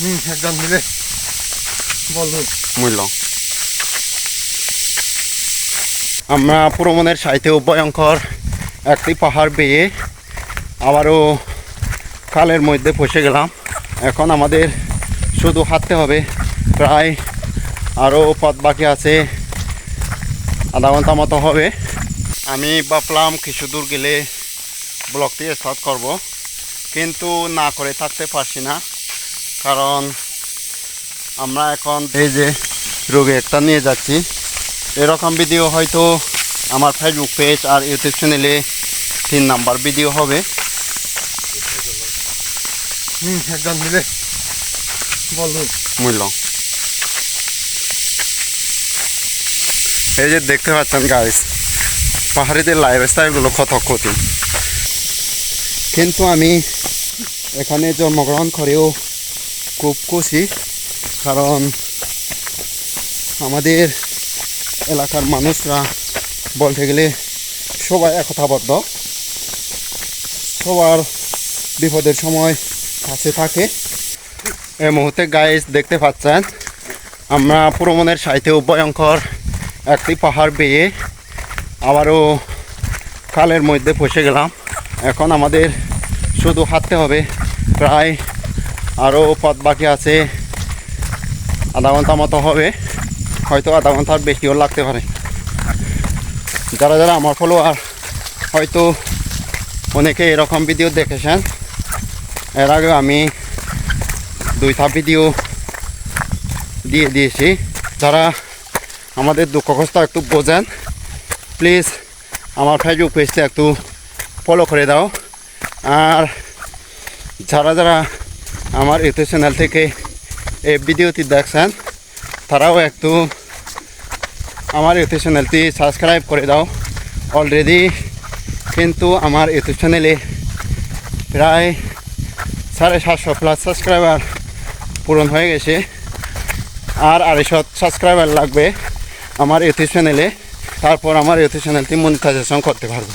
হুম মিলে। বলুন মূল্য আমরা ভ্রমণের সাইতেও ভয়ঙ্কর একটি পাহাড় বেয়ে আবারও খালের মধ্যে ফসে গেলাম। এখন আমাদের শুধু হাঁটতে হবে। প্রায় আরও পথ বাকি আছে। আধা ঘণ্টা মতো হবে। আমি ভাবলাম কিছু দূর গেলে ব্লগটি স্টার্ট করব। কিন্তু না করে থাকতে পারছি না। কারণ আমরা এখন এই যে রোগে একটা নিয়ে যাচ্ছি। এরকম ভিডিও হয়তো আমার ফেসবুক পেজ আর ইউটিউব চ্যানেলে তিন নাম্বার ভিডিও হবে। একজন মিলে। বলুন মূল্য। এই যে দেখতে পাচ্ছেন গাইস পাহাড়িদের লাইফ স্টাইলগুলো কত ক্ষতি। কিন্তু আমি এখানে জন্মগ্রহণ করেও খুব খুশি কারণ আমাদের এলাকার মানুষরা বলতে গেলে সবাই একতাবদ্ধ। সবার বিপদের সময় কাছে থাকে। এই মুহূর্তে গাইস দেখতে পাচ্ছেন, আমরা ভ্রমণের সাইতেও ভয়ঙ্কর একটি পাহাড় বেয়ে আবারও খালের মধ্যে ফসে গেলাম। এখন আমাদের শুধু হাঁটতে হবে, প্রায় আরও পথ বাকি আছে। আধা ঘণ্টা মতো হবে। হয়তো আধা ঘণ্টার বেশিও লাগতে পারে। যারা যারা আমার ফলোয়ার হয়তো অনেকে এরকম ভিডিও দেখেছেন। এর আগে আমি দুইটা ভিডিও দিয়ে দিয়েছি। যারা আমাদের দুঃখ কষ্ট একটু বোঝেন প্লিজ আমার ফেসবুক পেজটা একটু ফলো করে দাও। আর যারা যারা আমার ইউটিউব চ্যানেল থেকে এই ভিডিওটি দেখছেন, তারাও একটু আমার ইউটিউব চ্যানেলটি সাবস্ক্রাইব করে দাও। অলরেডি কিন্তু আমার ইউটিউব চ্যানেলে প্রায় সাড়ে সাতশো প্লাস সাবস্ক্রাইবার পূরণ হয়ে গেছে। আর আড়াইশো সাবস্ক্রাইবার লাগবে আমার ইউটিউব চ্যানেলে। তারপর আমার ইউটিউব চ্যানেলটি মনিটাইজেশন করতে পারব।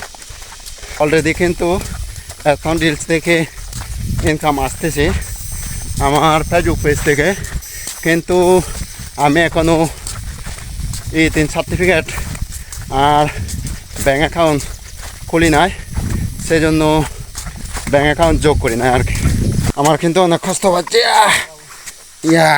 অলরেডি কিন্তু এখন রিলস থেকে ইনকাম আসতেছে। আমার ফেসবুক পেজ থেকে। কিন্তু আমি এখনও এই তিন সার্টিফিকেট আর ব্যাঙ্ক অ্যাকাউন্ট খুলি নাই। সেজন্য ব্যাঙ্ক অ্যাকাউন্ট যোগ করি না আর কি। আমার কিন্তু অনেক কষ্ট হচ্ছে। ইয়া।